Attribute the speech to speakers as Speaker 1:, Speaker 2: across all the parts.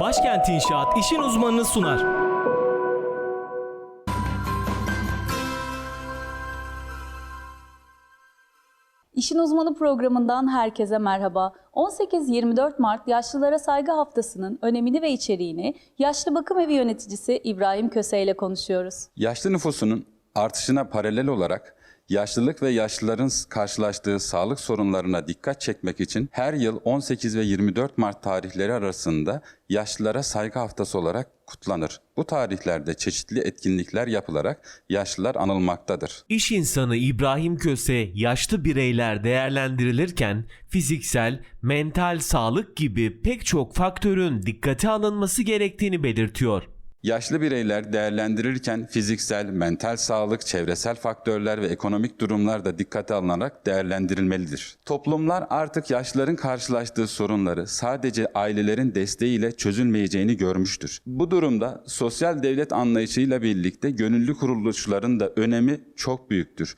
Speaker 1: Başkent İnşaat işin uzmanını sunar.
Speaker 2: İşin Uzmanı programından herkese merhaba. 18-24 Mart Yaşlılara Saygı Haftası'nın önemini ve içeriğini Yaşlı Bakım Evi yöneticisi İbrahim Köse ile konuşuyoruz.
Speaker 3: Yaşlı nüfusunun artışına paralel olarak yaşlılık ve yaşlıların karşılaştığı sağlık sorunlarına dikkat çekmek için her yıl 18 ve 24 Mart tarihleri arasında Yaşlılara Saygı Haftası olarak kutlanır. Bu tarihlerde çeşitli etkinlikler yapılarak yaşlılar anılmaktadır.
Speaker 4: İş insanı İbrahim Köse yaşlı bireyler değerlendirilirken fiziksel, mental sağlık gibi pek çok faktörün dikkate alınması gerektiğini belirtiyor.
Speaker 3: Yaşlı bireyler değerlendirilirken fiziksel, mental sağlık, çevresel faktörler ve ekonomik durumlar da dikkate alınarak değerlendirilmelidir. Toplumlar artık yaşlıların karşılaştığı sorunları sadece ailelerin desteğiyle çözülmeyeceğini görmüştür. Bu durumda sosyal devlet anlayışıyla birlikte gönüllü kuruluşların da önemi çok büyüktür.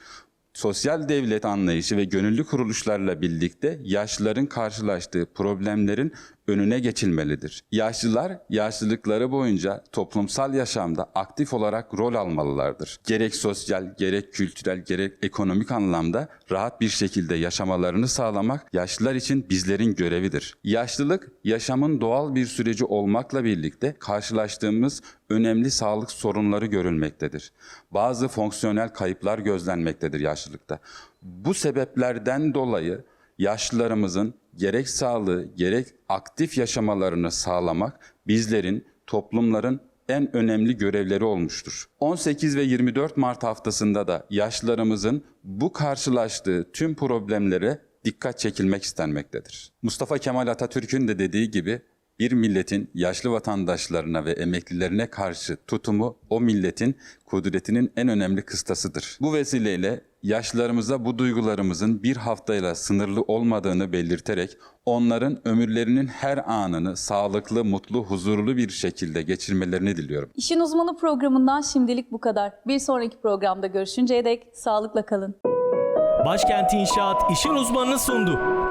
Speaker 3: Sosyal devlet anlayışı ve gönüllü kuruluşlarla birlikte yaşlıların karşılaştığı problemlerin önüne geçilmelidir. Yaşlılar yaşlılıkları boyunca toplumsal yaşamda aktif olarak rol almalılardır. Gerek sosyal, gerek kültürel, gerek ekonomik anlamda rahat bir şekilde yaşamalarını sağlamak yaşlılar için bizlerin görevidir. Yaşlılık yaşamın doğal bir süreci olmakla birlikte karşılaştığımız önemli sağlık sorunları görülmektedir. Bazı fonksiyonel kayıplar gözlenmektedir yaşlılıkta. Bu sebeplerden dolayı yaşlılarımızın gerek sağlığı gerek aktif yaşamalarını sağlamak bizlerin, toplumların en önemli görevleri olmuştur. 18 ve 24 Mart haftasında da yaşlılarımızın bu karşılaştığı tüm problemlere dikkat çekilmek istenmektedir. Mustafa Kemal Atatürk'ün de dediği gibi bir milletin yaşlı vatandaşlarına ve emeklilerine karşı tutumu o milletin kudretinin en önemli kıstasıdır. Bu vesileyle yaşlılarımıza bu duygularımızın bir haftayla sınırlı olmadığını belirterek onların ömürlerinin her anını sağlıklı, mutlu, huzurlu bir şekilde geçirmelerini diliyorum.
Speaker 2: İşin Uzmanı programından şimdilik bu kadar. Bir sonraki programda görüşünceye dek sağlıkla kalın.
Speaker 1: Başkent İnşaat işin uzmanını sundu.